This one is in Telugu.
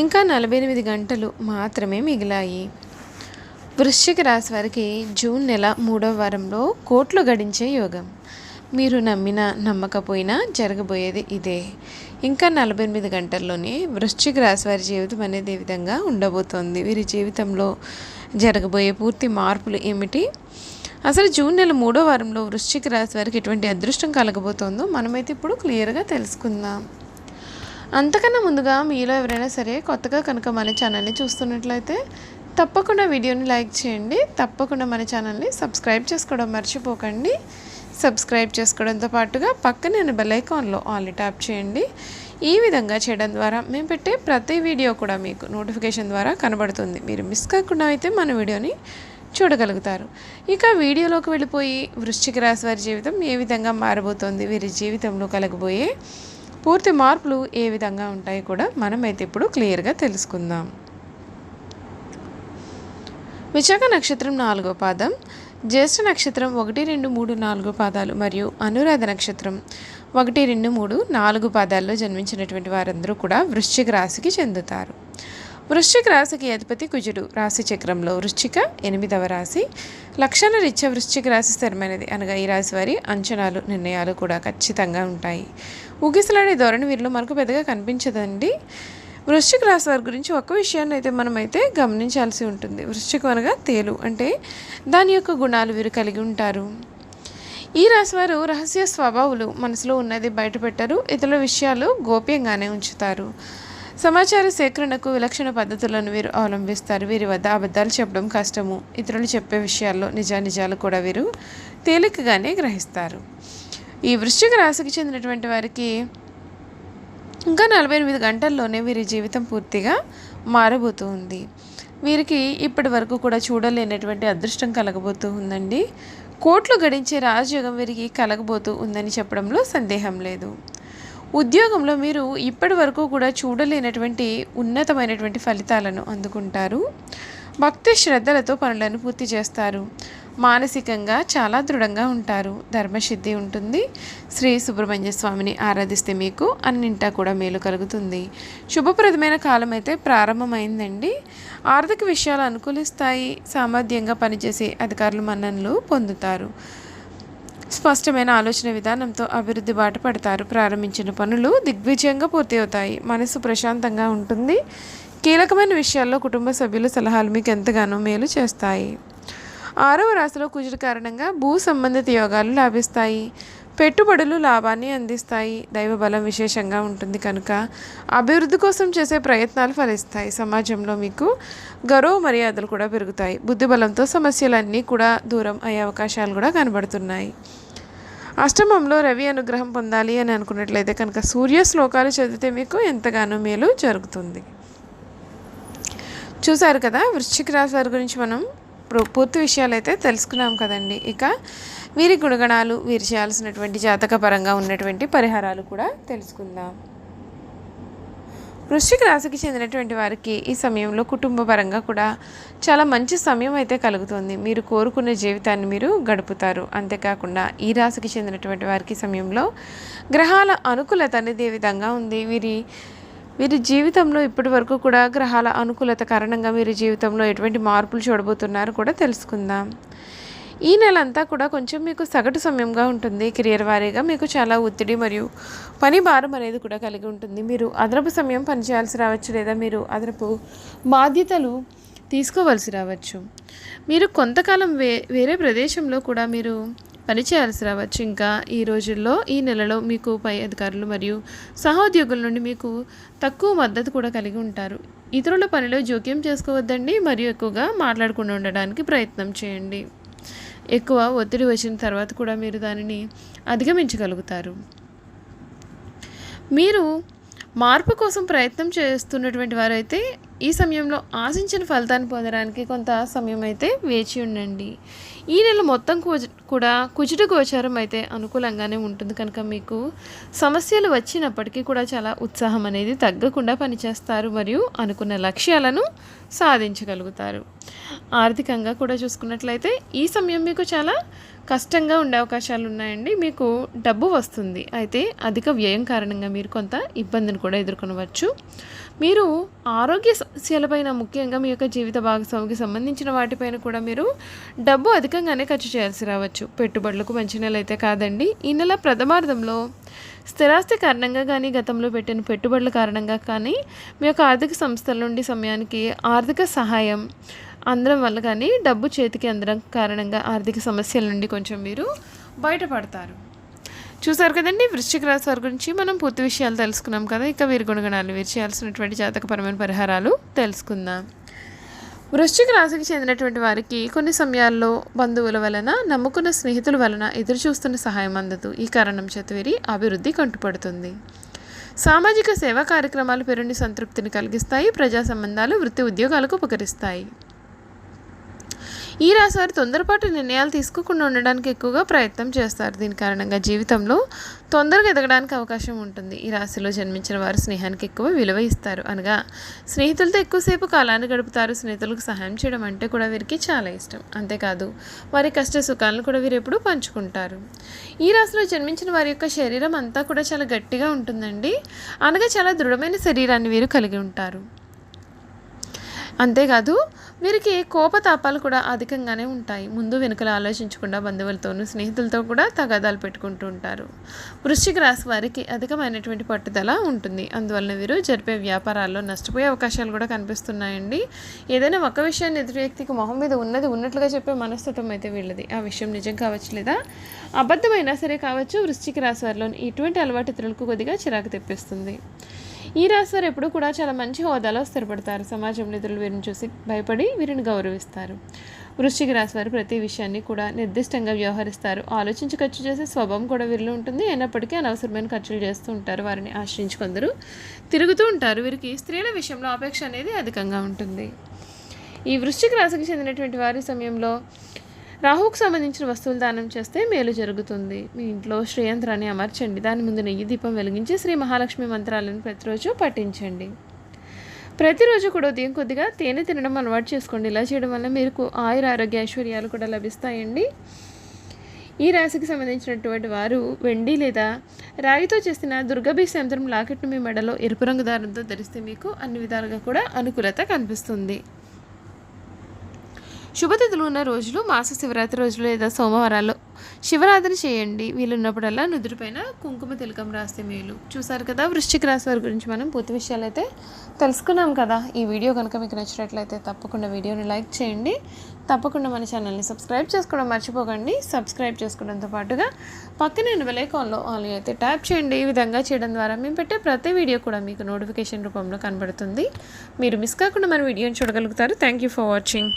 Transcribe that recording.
ఇంకా నలభై ఎనిమిది గంటలు మాత్రమే మిగిలాయి. వృశ్చిక రాశి వారికి జూన్ నెల మూడవ వారంలో కోట్లు గడించే యోగం. మీరు నమ్మినా నమ్మకపోయినా జరగబోయేది ఇదే. ఇంకా నలభై ఎనిమిది గంటల్లోనే వృశ్చిక రాశి వారి జీవితం అనేది విధంగా ఉండబోతోంది? వీరి జీవితంలో జరగబోయే పూర్తి మార్పులు ఏమిటి? అసలు జూన్ నెల మూడో వారంలో వృశ్చిక రాశి వారికి ఎటువంటి అదృష్టం కలగబోతోందో మనమైతే ఇప్పుడు క్లియర్గా తెలుసుకుందాం. అంతకన్నా ముందుగా మీలో ఎవరైనా సరే కొత్తగా కనుక మన ఛానల్ని చూస్తున్నట్లయితే తప్పకుండా వీడియోని లైక్ చేయండి. తప్పకుండా మన ఛానల్ని సబ్స్క్రైబ్ చేసుకోవడం మర్చిపోకండి. సబ్స్క్రైబ్ చేసుకోవడంతో పాటుగా పక్కనే ఉన్న బెల్ ఐకాన్లో ఆల్ని ట్యాప్ చేయండి. ఈ విధంగా చేయడం ద్వారా మేము పెట్టే ప్రతి వీడియో కూడా మీకు నోటిఫికేషన్ ద్వారా కనబడుతుంది. మీరు మిస్ కాకుండా అయితే మన వీడియోని చూడగలుగుతారు. ఇక వీడియోలోకి వెళ్ళిపోయి వృశ్చిక రాశి వారి జీవితం ఏ విధంగా మారబోతోంది? వీరి జీవితంలో కలగబోయే పూర్తి మార్పులు ఏ విధంగా ఉంటాయి కూడా మనమైతే ఇప్పుడు క్లియర్గా తెలుసుకుందాం. విశాఖ నక్షత్రం నాలుగో పాదం జ్యేష్ఠ నక్షత్రం ఒకటి రెండు మూడు నాలుగు పాదాలు మరియు అనురాధ నక్షత్రం ఒకటి రెండు మూడు నాలుగు పాదాల్లో జన్మించినటువంటి వారందరూ కూడా వృశ్చిక రాశికి చెందుతారు. వృశ్చిక రాశికి అధిపతి కుజుడు. రాశి చక్రంలో వృశ్చిక ఎనిమిదవ రాశి. లక్షణ రీత్యా వృశ్చిక రాశి స్థిరమైనది. అనగా ఈ రాశి వారి అంచనాలు నిర్ణయాలు కూడా ఖచ్చితంగా ఉంటాయి. ఊగిసలాడే ధోరణి వీరిలో మనకు పెద్దగా కనిపించదండి. వృశ్చిక రాశి వారి గురించి ఒక విషయాన్ని అయితే మనమైతే గమనించాల్సి ఉంటుంది. వృశ్చికం అనగా తేలు. అంటే దాని యొక్క గుణాలు వీరు కలిగి ఉంటారు. ఈ రాశి వారు రహస్య స్వభావులు మనసులో ఉన్నది బయటపెట్టరు. ఇతరుల విషయాలు గోప్యంగానే ఉంచుతారు. సమాచార సేకరణకు విలక్షణ పద్ధతులను వీరు అవలంబిస్తారు. వీరి వద్ద అబద్ధాలు చెప్పడం కష్టము. ఇతరులు చెప్పే విషయాల్లో నిజానిజాలు కూడా వీరు తేలికగానే గ్రహిస్తారు. ఈ వృశ్చిక రాశికి చెందినటువంటి వారికి ఇంకా నలభై ఎనిమిది గంటల్లోనే వీరి జీవితం పూర్తిగా మారబోతూ ఉంది. వీరికి ఇప్పటి వరకు కూడా చూడలేనటువంటి అదృష్టం కలగబోతూ ఉందండి. కోట్లు గడించే రాజయోగం వీరికి కలగబోతూ ఉందని చెప్పడంలో సందేహం లేదు. ఉద్యోగంలో మీరు ఇప్పటి వరకు కూడా చూడలేనటువంటి ఉన్నతమైనటువంటి ఫలితాలను అందుకుంటారు. భక్తి శ్రద్ధలతో పనులను పూర్తి చేస్తారు. మానసికంగా చాలా దృఢంగా ఉంటారు. ధర్మసిద్ధి ఉంటుంది. శ్రీ సుబ్రహ్మణ్య స్వామిని ఆరాధిస్తే మీకు అన్నింటా కూడా మేలు కలుగుతుంది. శుభప్రదమైన కాలం అయితే ప్రారంభమైందండి. ఆర్థిక విషయాలు అనుకూలిస్తాయి. సామర్థ్యంగా పనిచేసే అధికారులు మన్ననలు పొందుతారు. స్పష్టమైన ఆలోచన విధానంతో అభివృద్ధి బాట పడతారు ప్రారంభించిన పనులు దిగ్విజయంగా పూర్తి అవుతాయి మనసు ప్రశాంతంగా ఉంటుంది. కీలకమైన విషయాల్లో కుటుంబ సభ్యుల సలహాలు మీకు ఎంతగానో మేలు చేస్తాయి. ఆరవ రాశిలో కుజుడి కారణంగా భూ సంబంధిత యోగాలు లాభిస్తాయి. పెట్టుబడులు లాభాన్ని అందిస్తాయి. దైవ బలం విశేషంగా ఉంటుంది కనుక అభివృద్ధి కోసం చేసే ప్రయత్నాలు ఫలిస్తాయి. సమాజంలో మీకు గౌరవ మర్యాదలు కూడా పెరుగుతాయి. బుద్ధి బలంతో సమస్యలన్నీ కూడా దూరం అయ్యే అవకాశాలు కూడా కనబడుతున్నాయి. అష్టమంలో రవి అనుగ్రహం పొందాలి అని అనుకున్నట్లయితే కనుక సూర్య శ్లోకాలు చదివితే మీకు ఎంతగానో మేలు జరుగుతుంది. చూసారు కదా వృశ్చిక రాశి వారి గురించి మనం పూర్తి విషయాలు అయితే తెలుసుకున్నాం కదండి. ఇక వీరి గుణగణాలు వీరు చేయాల్సినటువంటి జాతక పరంగా ఉన్నటువంటి పరిహారాలు కూడా తెలుసుకుందాం. వృశ్చిక రాశికి చెందినటువంటి వారికి ఈ సమయంలో కుటుంబ పరంగా కూడా చాలా మంచి సమయం అయితే కలుగుతుంది. మీరు కోరుకునే జీవితాన్ని మీరు గడుపుతారు. అంతేకాకుండా ఈ రాశికి చెందినటువంటి వారికి ఈ సమయంలో గ్రహాల అనుకూలత అనేది ఏ విధంగా ఉంది? వీరి వీరి జీవితంలో ఇప్పటి వరకు కూడా గ్రహాల అనుకూలత కారణంగా వీరి జీవితంలో ఎటువంటి మార్పులు చూడబోతున్నారో కూడా తెలుసుకుందాం. ఈ నెల అంతా కూడా కొంచెం మీకు సగటు సమయంగా ఉంటుంది. కెరియర్ వారీగా మీకు చాలా ఒత్తిడి మరియు పని భారం అనేది కూడా కలిగి ఉంటుంది. మీరు అదనపు సమయం పనిచేయాల్సి రావచ్చు లేదా మీరు అదనపు బాధ్యతలు తీసుకోవలసి రావచ్చు. మీరు కొంతకాలం వే వేరే ప్రదేశంలో కూడా మీరు పని చేయాల్సి రావచ్చు. ఇంకా ఈ రోజుల్లో ఈ నెలలో మీకు పై అధికారులు మరియు సహోద్యోగుల నుండి మీకు తక్కువ మద్దతు కూడా కలిగి ఉంటారు. ఇతరుల పనిలో జోక్యం చేసుకోవద్దండి మరియు ఎక్కువగా మాట్లాడకుండా ఉండడానికి ప్రయత్నం చేయండి. ఎక్కువ ఒత్తిడి వచ్చిన తర్వాత కూడా మీరు దానిని అధిగమించగలుగుతారు. మీరు మార్పు కోసం ప్రయత్నం చేస్తున్నటువంటి వారైతే ఈ సమయంలో ఆశించిన ఫలితాన్ని పొందడానికి కొంత సమయం అయితే వేచి ఉండండి. ఈ నెల మొత్తం కూడా కుజుడు గోచారం అయితే అనుకూలంగానే ఉంటుంది. కనుక మీకు సమస్యలు వచ్చినప్పటికీ కూడా చాలా ఉత్సాహం అనేది తగ్గకుండా పనిచేస్తారు మరియు అనుకున్న లక్ష్యాలను సాధించగలుగుతారు. ఆర్థికంగా కూడా చూసుకున్నట్లయితే ఈ సమయం మీకు చాలా కష్టంగా ఉండే అవకాశాలు ఉన్నాయండి మీకు డబ్బు వస్తుంది. అయితే అధిక వ్యయం కారణంగా మీరు కొంత ఇబ్బందిని కూడా ఎదుర్కొనవచ్చు. మీరు ఆరోగ్య సమస్యలపైన ముఖ్యంగా మీ యొక్క జీవిత భాగస్వామికి సంబంధించిన వాటిపైన కూడా మీరు డబ్బు అధికంగానే ఖర్చు చేయాల్సి రావచ్చు. పెట్టుబడులకు మంచి నెల అయితే కాదండి. ఈ నెల ప్రథమార్థంలో స్థిరాస్తి కారణంగా కానీ గతంలో పెట్టిన పెట్టుబడుల కారణంగా కానీ మీ యొక్క ఆర్థిక సంస్థల నుండి సమయానికి ఆర్థిక సహాయం అందడం వల్ల కానీ డబ్బు చేతికి అందడం కారణంగా ఆర్థిక సమస్యల నుండి కొంచెం మీరు బయటపడతారు. చూసారు కదండి వృశ్చిక రాశి వారి గురించి మనం పూర్తి విషయాలు తెలుసుకున్నాం కదా ఇక వీరి గుణగణాలు వీరు చేయాల్సినటువంటి జాతకపరమైన పరిహారాలు తెలుసుకుందాం. వృశ్చిక రాశికి చెందినటువంటి వారికి కొన్ని సమయాల్లో బంధువుల వలన నమ్ముకున్న స్నేహితుల వలన ఎదురు చూస్తున్న సహాయం అందదు. ఈ కారణం చేత వీరి అభివృద్ధి కంటుపడుతుంది. సామాజిక సేవా కార్యక్రమాలు పేరుని సంతృప్తిని కలిగిస్తాయి ప్రజా సంబంధాలు వృత్తి ఉద్యోగాలకు ఉపకరిస్తాయి. ఈ రాశి తొందరపాటు నిర్ణయాలు తీసుకోకుండా ఉండడానికి ఎక్కువగా ప్రయత్నం చేస్తారు. దీని కారణంగా జీవితంలో తొందరగా ఎదగడానికి అవకాశం ఉంటుంది. ఈ రాశిలో జన్మించిన వారు స్నేహానికి ఎక్కువ విలువ ఇస్తారు. అనగా స్నేహితులతో ఎక్కువసేపు కాలాన్ని గడుపుతారు. స్నేహితులకు సహాయం చేయడం అంటే కూడా వీరికి చాలా ఇష్టం. అంతేకాదు వారి కష్ట సుఖాలను కూడా వీరు ఎప్పుడూ పంచుకుంటారు. ఈ రాశిలో జన్మించిన వారి యొక్క శరీరం అంతా కూడా చాలా గట్టిగా ఉంటుందండి. అనగా చాలా దృఢమైన శరీరాన్ని వీరు కలిగి ఉంటారు. అంతేకాదు వీరికి కోపతాపాలు కూడా అధికంగానే ఉంటాయి. ముందు వెనుకలు ఆలోచించకుండా బంధువులతోనూ స్నేహితులతో కూడా తగాదాలు పెట్టుకుంటూ ఉంటారు. వృశ్చిక రాశి వారికి అధికమైనటువంటి పట్టుదల ఉంటుంది. అందువలన వీరు జరిపే వ్యాపారాల్లో నష్టపోయే అవకాశాలు కూడా కనిపిస్తున్నాయండి. ఏదైనా ఒక విషయాన్ని ఎదుటి వ్యక్తికి మొహం మీద ఉన్నది ఉన్నట్లుగా చెప్పే మనస్తత్వం అయితే వీళ్ళది. ఆ విషయం నిజం కావచ్చు లేదా అబద్ధమైనా సరే కావచ్చు వృశ్చిక రాశి వారిలో ఇటువంటి అలవాటు ఇతరులకు కొద్దిగా చిరాకు తెప్పిస్తుంది. ఈ రాశి వారు ఎప్పుడూ కూడా చాలా మంచి హోదాలో స్థిరపడతారు. సమాజంలో ఇతరులు వీరిని చూసి భయపడి వీరిని గౌరవిస్తారు. వృశ్చిక రాశి వారు ప్రతి విషయాన్ని కూడా నిర్దిష్టంగా వ్యవహరిస్తారు. ఆలోచించి ఖర్చు చేసే స్వభావం కూడా వీరిలో ఉంటుంది. అయినప్పటికీ అనవసరమైన ఖర్చులు చేస్తూ ఉంటారు. వారిని ఆశ్రయించి కొందరు తిరుగుతూ ఉంటారు. వీరికి స్త్రీల విషయంలో అపేక్ష అనేది అధికంగా ఉంటుంది. ఈ వృశ్చిక రాశికి చెందినటువంటి వారి సమయంలో రాహుకు సంబంధించిన వస్తువులు దానం చేస్తే మేలు జరుగుతుంది. మీ ఇంట్లో శ్రేయంత్రాన్ని అమర్చండి. దాని ముందు నెయ్యి దీపం వెలిగించి శ్రీ మహాలక్ష్మి మంత్రాలను ప్రతిరోజు పఠించండి. ప్రతిరోజు కూడా ఉదయం కొద్దిగా తేనె తినడం అలవాటు చేసుకోండి. ఇలా చేయడం వల్ల మీకు ఆయుర ఆరోగ్య ఐశ్వర్యాలు కూడా లభిస్తాయండి. ఈ రాశికి సంబంధించినటువంటి వారు వెండి లేదా రాగితో చేసిన దుర్గాభీష్ యంత్రం లాకెట్ను మీ మెడలో ఎరుపు రంగు దారంతో ధరిస్తే మీకు అన్ని విధాలుగా కూడా అనుకూలత కనిపిస్తుంది. శుభతిథులు ఉన్న రోజులు మాస శివరాత్రి రోజులు లేదా సోమవారాలు శివరాత్రి చేయండి. వీలున్నప్పుడల్లా నుదురుపైన కుంకుమ తిలకం రాస్తే మేలు. చూసారు కదా వృశ్చిక రాశి వారి గురించి మనం పూర్తి విషయాలు అయితే తెలుసుకున్నాం కదా. ఈ వీడియో కనుక మీకు నచ్చినట్లయితే తప్పకుండా వీడియోని లైక్ చేయండి. తప్పకుండా మన ఛానల్ని సబ్స్క్రైబ్ చేసుకోవడం మర్చిపోకండి. సబ్స్క్రైబ్ చేసుకోవడంతో పాటుగా పక్కనే బెలైకాన్లో ఆల్ అయితే ట్యాప్ చేయండి. ఈ విధంగా చేయడం ద్వారా మేము పెట్టే ప్రతి వీడియో కూడా మీకు నోటిఫికేషన్ రూపంలో కనబడుతుంది. మీరు మిస్ కాకుండా మన వీడియోని చూడగలుగుతారు. Thank you for watching.